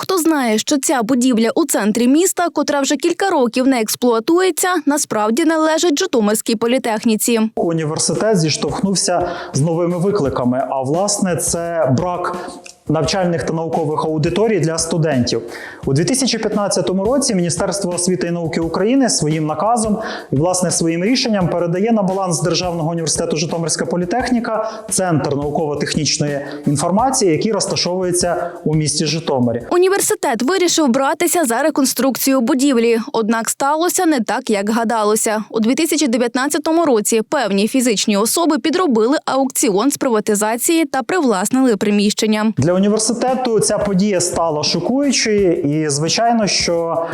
хто знає, що ця будівля у центрі міста, котра вже кілька років не експлуатується, насправді належить Житомирській політехніці. Університет зіштовхнувся з новими викликами. А власне, це брак. Навчальних та наукових аудиторій для студентів у 2015 році Міністерство освіти і науки України своїм наказом і власне своїм рішенням передає на баланс Державного університету Житомирська політехніка центр науково-технічної інформації, який розташовується у місті Житомирі. Університет вирішив братися за реконструкцію будівлі, однак сталося не так, як гадалося. У 2019 році певні фізичні особи підробили аукціон з приватизації та привласнили приміщення. Для університету. Ця подія стала шокуючою, і звичайно, що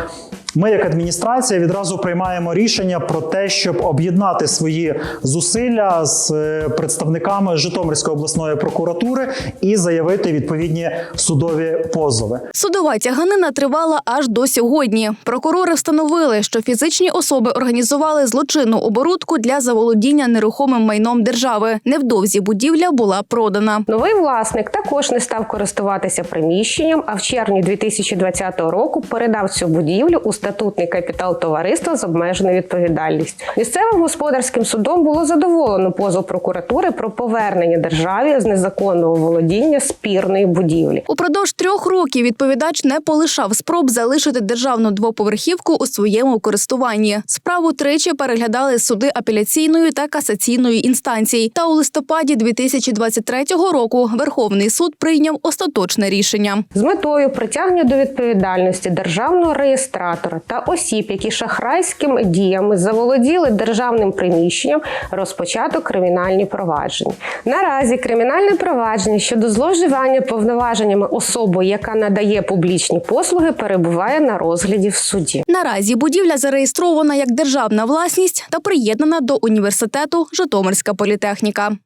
ми, як адміністрація, відразу приймаємо рішення про те, щоб об'єднати свої зусилля з е, представниками Житомирської обласної прокуратури і заявити відповідні судові позови. Судова тяганина тривала аж до сьогодні. Прокурори встановили, що фізичні особи організували злочинну оборудку для заволодіння нерухомим майном держави. Невдовзі будівля була продана. Новий власник також не став користуватися приміщенням, а в червні 2020 року передав цю будівлю у статутний капітал товариства з обмеженою відповідальністю. Місцевим господарським судом було задоволено позов прокуратури про повернення державі з незаконного володіння спірної будівлі. Упродовж трьох років відповідач не полишав спроб залишити державну двоповерхівку у своєму користуванні. Справу тричі переглядали суди апеляційної та касаційної інстанцій. Та у листопаді 2023 року Верховний суд прийняв остаточне рішення. З метою притягнення до відповідальності державного реєстратора та осіб, які шахрайськими діями заволоділи державним приміщенням, розпочато кримінальні провадження. Наразі кримінальне провадження щодо зловживання повноваженнями особи, яка надає публічні послуги, перебуває на розгляді в суді. Наразі будівля зареєстрована як державна власність та приєднана до університету Житомирська політехніка.